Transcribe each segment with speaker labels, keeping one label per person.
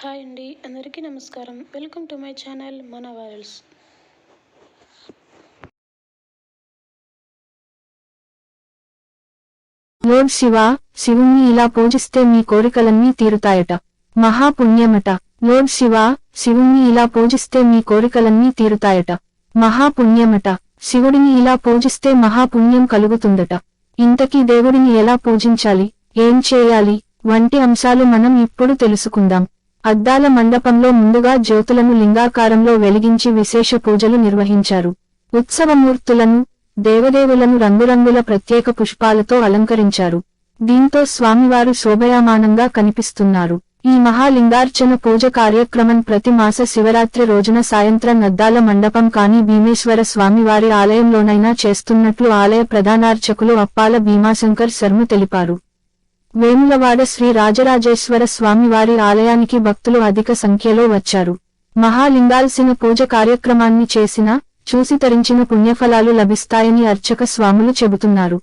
Speaker 1: Hi అండి అందరికీ నమస్కారం. వెల్కమ్ టు మై ఛానల్ మన వైరల్స్
Speaker 2: లోడ్ శివ శివుణ్ణి ఇలా పూజిస్తే మీ కోరికలన్నీ తీరుతాయట. మహాపుణ్యమట. లోడ్ శివ శివుణ్ణి ఇలా పూజిస్తే మీ కోరికలన్నీ తీరుతాయట. మహాపుణ్యమట. శివుడిని ఇలా పూజిస్తే మహాపుణ్యం కలుగుతుందట. ఇంతకీ దేవుడిని ఎలా పూజించాలి? ఏం చేయాలి? వంటి అంశాలు మనం ఇప్పుడు తెలుసుకుందాం. అద్దాల మండపంలో ముందుగా జ్యోతులను లింగాకారంలో వెలిగించి విశేష పూజలు నిర్వహించారు. ఉత్సవమూర్తులను దేవదేవులను రంగురంగుల ప్రత్యేక పుష్పాలతో అలంకరించారు. దీంతో స్వామివారు శోభయామానంగా కనిపిస్తున్నారు. ఈ మహాలింగార్చన పూజ కార్యక్రమం ప్రతి మాస శివరాత్రి రోజున సాయంత్రం అద్దాల మండపం కాని భీమేశ్వర స్వామివారి ఆలయంలోనైనా చేస్తున్నట్లు ఆలయ ప్రధానార్చకులు అప్పాల భీమాశంకర్ శర్మ తెలిపారు. వేములవాడ శ్రీ రాజరాజేశ్వర స్వామివారి ఆలయానికి భక్తులు అధిక సంఖ్యలో వచ్చారు. మహాలింగాల్సిన పూజ కార్యక్రమాన్ని చేసినా చూసి తరించిన పుణ్యఫలాలు లభిస్తాయని అర్చక స్వాములు చెబుతున్నారు.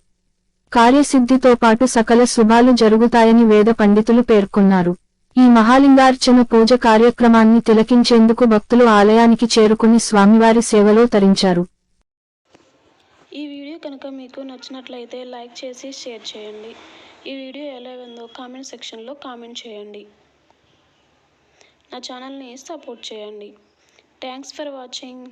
Speaker 2: కార్యసిద్ధితో పాటు సకల శుభాలు జరుగుతాయని వేద పండితులు పేర్కొన్నారు. ఈ మహాలింగార్చన పూజ కార్యక్రమాన్ని తిలకించేందుకు భక్తులు ఆలయానికి చేరుకుని స్వామివారి సేవలో తరించారు.
Speaker 1: ఈ వీడియో కనుక మీకు నచ్చినట్లయితే లైక్ చేసి షేర్ చేయండి. ఈ వీడియో కామెంట్ సెక్షన్లో కామెంట్ చేయండి. నా ఛానల్ని సపోర్ట్ చేయండి. Thanks for watching.